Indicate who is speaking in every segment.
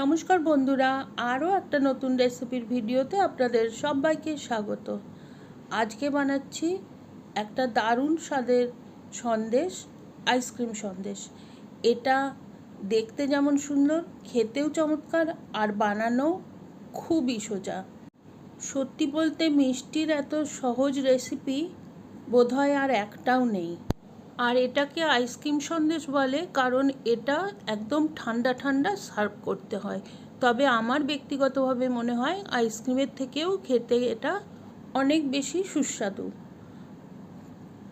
Speaker 1: নমস্কার বন্ধুরা, আরও একটা নতুন রেসিপির ভিডিওতে আপনাদের সবাইকে স্বাগত। আজকে বানাচ্ছি একটা দারুণ স্বাদের সন্দেশ, আইসক্রিম সন্দেশ। এটা দেখতে যেমন সুন্দর, খেতেও চমৎকার, আর বানানো খুবই সোজা। সত্যি বলতে মিষ্টির এত সহজ রেসিপি বোধহয় আর একটাও নেই। আর এটাকে আইসক্রিম সন্দেশ বলে, কারণ এটা একদম ঠান্ডা ঠান্ডা সার্ভ করতে হয়। তবে আমার ব্যক্তিগতভাবে মনে হয় আইসক্রিমের থেকেও খেতে এটা অনেক বেশি সুস্বাদু।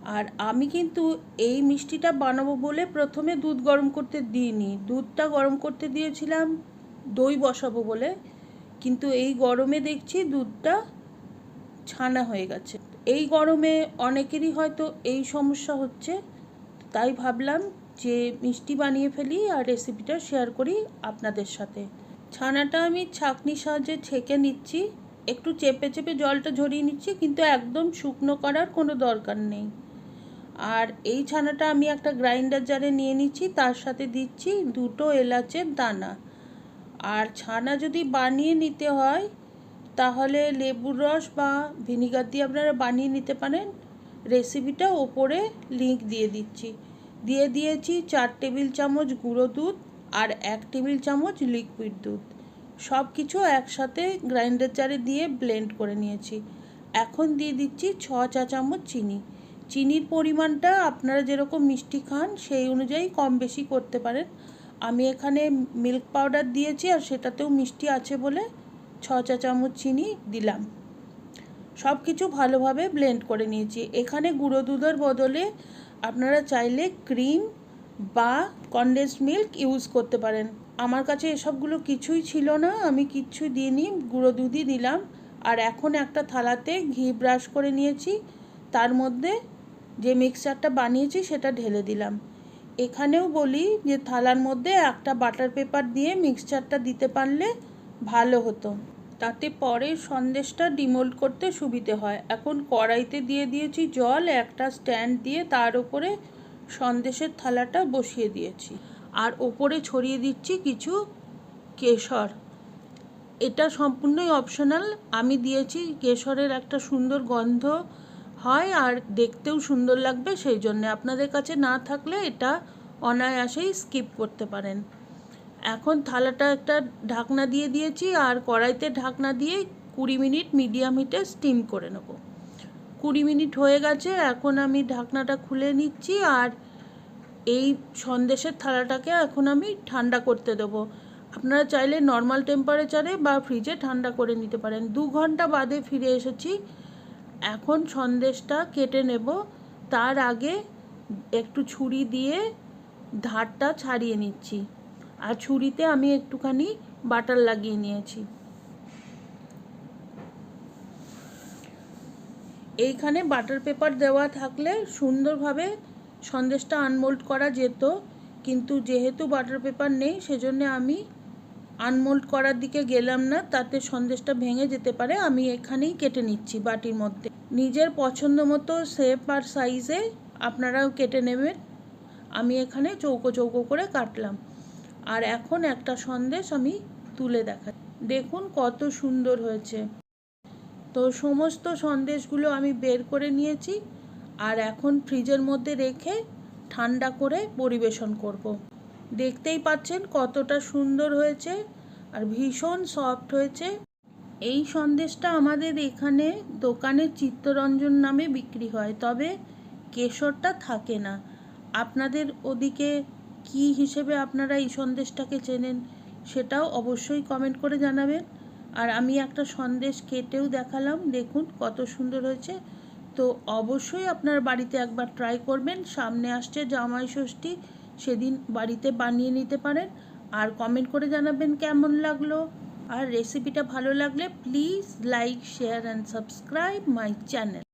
Speaker 1: আর আমি কিন্তু এই মিষ্টিটা বানাবো বলে প্রথমে দুধ গরম করতে দিইনি। দুধটা গরম করতে দিয়েছিলাম, দই বসাবো বলে। কিন্তু এই গরমে দেখছি দুধটা ছানা হয়ে গেছে। এই গরমে অনেকেরই হয়তো এই সমস্যা হচ্ছে। তাই ভাবলাম যে মিষ্টি বানিয়ে ফেলি আর রেসিপিটা শেয়ার করি আপনাদের সাথে। ছানাটা আমি ছাঁকনির সাহায্যে ছেঁকে নিচ্ছি, একটু চেপে চেপে জলটা ঝরিয়ে নিচ্ছি, কিন্তু একদম শুকনো করার কোনো দরকার নেই। আর এই ছানাটা আমি একটা গ্রাইন্ডার জারে নিয়ে নিচ্ছি, তার সাথে দিচ্ছি দুটো এলাচের দানা। আর ছানা যদি বানিয়ে নিতে হয়, তাহলে লেবুর রস বা ভিনিগার দিয়ে আপনারা বানিয়ে নিতে পারেন। রেসিপিটা ওপরে লিঙ্ক দিয়ে দিচ্ছি। দিয়ে দিয়েছি চার টেবিল চামচ গুঁড়ো দুধ আর এক টেবিল চামচ লিকুইড দুধ। সব কিছু একসাথে গ্রাইন্ডার জারে দিয়ে ব্লেন্ড করে নিয়েছি। এখন দিয়ে দিচ্ছি ছ চা চামচ চিনি। চিনির পরিমাণটা আপনারা যেরকম মিষ্টি খান সেই অনুযায়ী কম বেশি করতে পারেন। আমি এখানে মিল্ক পাউডার দিয়েছি আর সেটাতেও মিষ্টি আছে বলে ছ চা চামচ চিনি দিলাম। সব কিছু ভালোভাবে ব্লেন্ড করে নিয়েছি। এখানে গুঁড়ো দুধের বদলে আপনারা চাইলে ক্রিম বা কনডেন্স মিল্ক ইউজ করতে পারেন। আমার কাছে এসবগুলো কিছুই ছিল না, আমি কিচ্ছু দিইনি, গুঁড়ো দুধই দিলাম। আর এখন একটা থালাতে ঘি ব্রাশ করে নিয়েছি, তার মধ্যে যে মিক্সচারটা বানিয়েছি সেটা ঢেলে দিলাম। এখানেও বলি যে থালার মধ্যে একটা বাটার পেপার দিয়ে মিক্সচারটা দিতে পারলে ভালো হতো। তাতে পরে সন্দেশটা ডিমোল্ড করতে সুবিধে হয়। এখন কড়াইতে দিয়ে দিয়েছি জল, একটা স্ট্যান্ড দিয়ে তার উপরে সন্দেশের থালাটা বসিয়ে দিয়েছি। আর ওপরে ছড়িয়ে দিচ্ছি কিছু কেশর। এটা সম্পূর্ণই অপশনাল আমি দিয়েছি কেশরের একটা সুন্দর গন্ধ হয় আর দেখতেও সুন্দর লাগবে, সেই জন্যে। আপনাদের কাছে না থাকলে এটা অনায়াসেই স্কিপ করতে পারেন। এখন থালাটা একটা ঢাকনা দিয়ে দিয়েছি আর কড়াইতে ঢাকনা দিয়ে কুড়ি মিনিট মিডিয়াম হিটে স্টিম করে নেব। কুড়ি মিনিট হয়ে গেছে, এখন আমি ঢাকনাটা খুলে নিচ্ছি আর এই সন্দেশের থালাটাকে এখন আমি ঠান্ডা করতে দেবো। আপনারা চাইলে নর্মাল টেম্পারেচারে বা ফ্রিজে ঠান্ডা করে নিতে পারেন। দু ঘণ্টা বাদে ফিরে এসেছি। এখন সন্দেশটা কেটে নেব। তার আগে একটু ছুরি দিয়ে ধারটা ছাড়িয়ে নিচ্ছি। আর ছুরিতে আমি একটুখানি বাটার লাগিয়ে নিয়েছি। এইখানে বাটার পেপার দেওয়া থাকলে সুন্দরভাবে সন্দেশটা আনমোল্ড করা যেত, কিন্তু যেহেতু বাটার পেপার নেই, সেজন্য আমি আনমোল্ড করার দিকে গেলাম না। তাতে সন্দেশটা ভেঙে যেতে পারে, আমি এখানেই কেটে নিচ্ছি বাটির মধ্যে। নিজের পছন্দ মতো শেপ আর সাইজে আপনারাও কেটে নেবেন। আমি এখানে চৌকো চৌকো করে কাটলাম। আর এখন একটা সন্দেশ আমি তুলে দেখা দেখুন কত সুন্দর হয়েছে। তো সমস্ত সন্দেশগুলো আমি বের করে নিয়েছি আর এখন ফ্রিজের মধ্যে রেখে ঠান্ডা করে পরিবেশন করব। দেখতেই পাচ্ছেন কতটা সুন্দর হয়েছে আর ভীষণ সফট হয়েছে। এই সন্দেশটা আমাদের এখানে দোকানে চিত্তরঞ্জন নামে বিক্রি হয়, তবে কেশরটা থাকে না। আপনাদের ওদিকে কি হিসেবে আপনারা এই সন্দেশটাকে চেনেন সেটাও অবশ্যই কমেন্ট করে জানাবেন। আর আমি একটা সন্দেশ কেটেও দেখালাম, দেখুন কত সুন্দর হয়েছে। তো অবশ্যই আপনার বাড়িতে একবার ট্রাই করবেন, সামনে আসছে জামাই ষষ্ঠী, সেদিন বাড়িতে বানিয়ে নিতে পারেন। আর কমেন্ট করে জানাবেন কেমন লাগল। আর রেসিপিটা ভালো লাগলে please like share and subscribe my channel